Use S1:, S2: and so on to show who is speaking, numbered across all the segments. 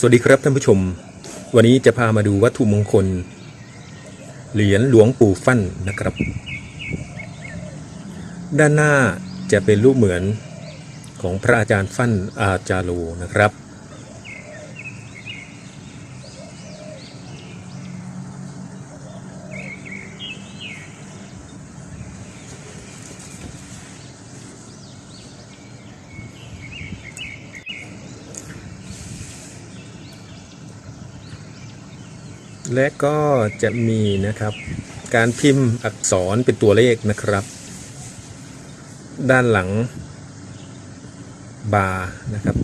S1: สวัสดีครับท่านผู้ชม วันนี้จะพามาดูวัตถุมงคล เหรียญหลวงปู่ฟั่นนะครับ ด้านหน้าจะเป็นรูปเหมือนของพระอาจารย์ฟั่นอาจารโลนะครับ และก็จะมีนะครับ การพิมพ์อักษรเป็นตัวเลขนะครับ ด้านหลังบาร์นะครับ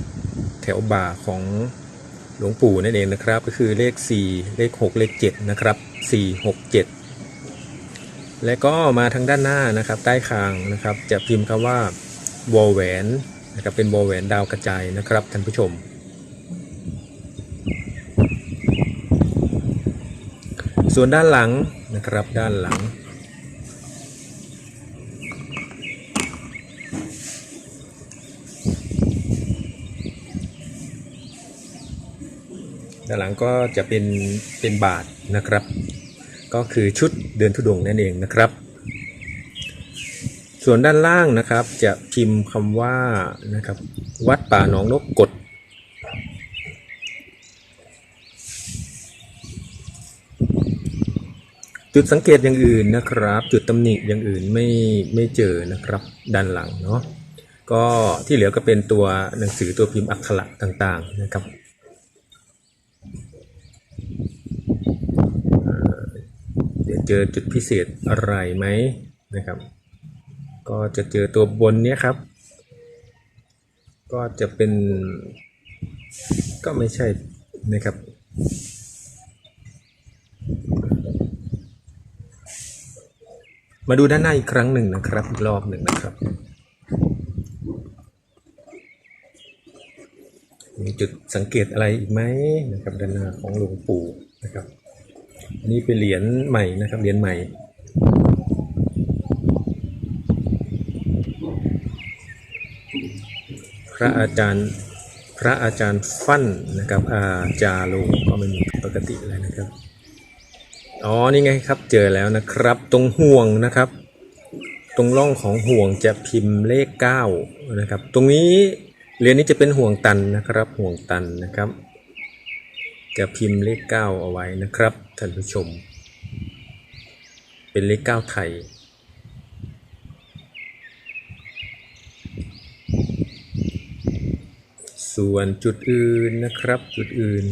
S1: แถวบาร์ของหลวงปู่นั่นเองนะครับ ก็คือเลข 4 เลข 6 เลข 7 นะครับ 4 6 7 และก็มาทางด้านหน้านะครับ ใต้คางนะครับ จะพิมพ์คำว่าวอลแหวนนะครับเป็นวอลแหวนดาวกระจายนะครับท่านผู้ชม ส่วนด้านหลังนะครับด้านหลัง ด้านหลังก็จะเป็นเป็นบาทนะครับ ก็คือชุดเดินทุดงค์นั่นเองนะครับ ส่วนด้านล่างนะครับจะพิมพ์คำว่านะครับวัดป่าหนองนกกด จุดสังเกตอย่างอื่นนะครับ จุดตำหนิอย่างอื่นไม่ไม่เจอนะครับด้านหลังเนาะก็ที่เหลือก็เป็นตัวหนังสือตัวพิมพ์อักขระต่างๆนะครับเดี๋ยวเจอจุดพิเศษอะไรไหมนะครับ ก็จะเจอตัวบนเนี้ยครับ ก็จะเป็นก็ไม่ใช่นะครับ มาดูด้านหน้าอีกครั้งหนึ่งนะครับอีกรอบหนึ่งนะครับ มีจุดสังเกตอะไรอีกไหมนะครับด้านหน้าของหลวงปู่นะครับอันนี้เป็นเหรียญใหม่นะครับเหรียญใหม่พระอาจารย์พระอาจารย์ฟั่นนะครับอาจาโลก็ไม่มีปกติอะไรนะครับ อ๋อนี่ไงครับเจอแล้วนะครับ ตรงห่วงนะครับ ตรงร่องของห่วงจะพิมพ์เลข 9 นะครับ ตรงนี้เรียญนี้จะเป็นห่วงตันนะครับ ห่วงตันนะครับ จะพิมพ์เลข 9 เอาไว้นะครับท่านผู้ชม เป็นเลข 9 ไทยส่วนจุดอื่นนะครับจุดอื่น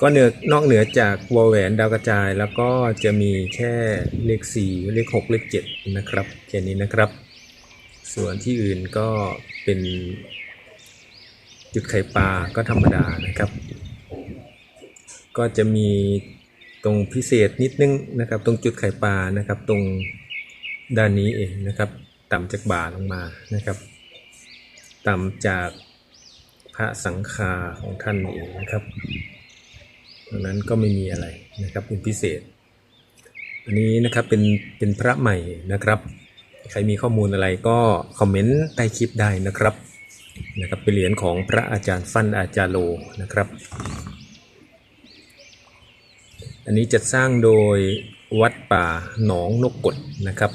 S1: ก็เนือนอกเหนือจากวอลแหวนดาวกระจาย แล้วก็จะมีแค่เลข 4 เลข 6 เลข 7 นะครับแค่นี้นะครับ ส่วนที่อื่นก็เป็น จุดไข่ปลาก็ธรรมดานะครับ ก็จะมีตรงพิเศษนิดนึงนะครับ ตรงจุดไข่ปลานะครับ ตรงด้านนี้เองนะครับ ต่ำจากบ่าลงมานะครับ ต่ำจากพระสังฆาของท่านเองนะครับ ดังนั้นก็ไม่มีอะไรนะครับเป็นพิเศษ อันนี้นะครับเป็นเป็นพระใหม่นะครับ ใครมีข้อมูลอะไรก็คอมเมนต์ใต้คลิปได้นะครับนะครับเป็นเหรียญของพระอาจารย์ฟั่นอาจารย์โลนะครับ อันนี้จัดสร้างโดยวัดป่าหนองนกกดนะครับ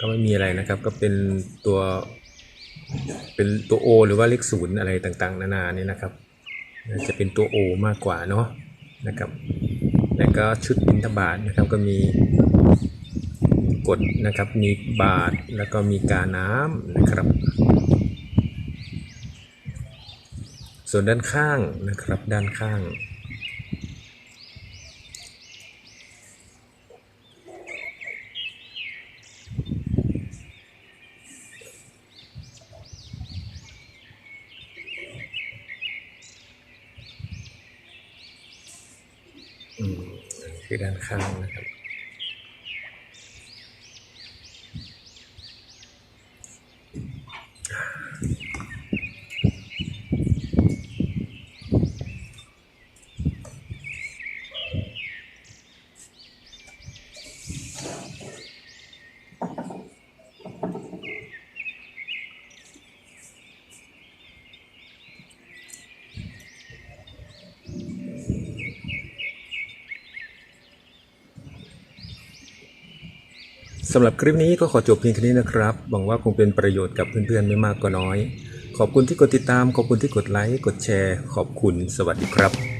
S1: ก็ไม่มีอะไรนะครับ ก็เป็นตัวเป็นตัว O หรือว่าเลขศูนย์อะไรต่างๆ นานาเนี่ยนะครับจะเป็นตัว O มากกว่าเนาะนะครับ แล้วก็ชุดบิณฑบาตนะครับก็มีกฎนะครับมีบาทแล้วก็มีกาน้ำนะครับ ส่วนด้านข้างนะครับด้านข้าง คือด้านข้างนะครับำหรับคลิปนี้ก็ขอจบเพียงแค่นี้นะครับ หวังว่าคงเป็นประโยชน์กับเพื่อนๆไม่มากก็น้อย ขอบคุณที่กดติดตาม ขอบคุณที่กดไลค์ กดแชร์ ขอบคุณ สวัสดีครับ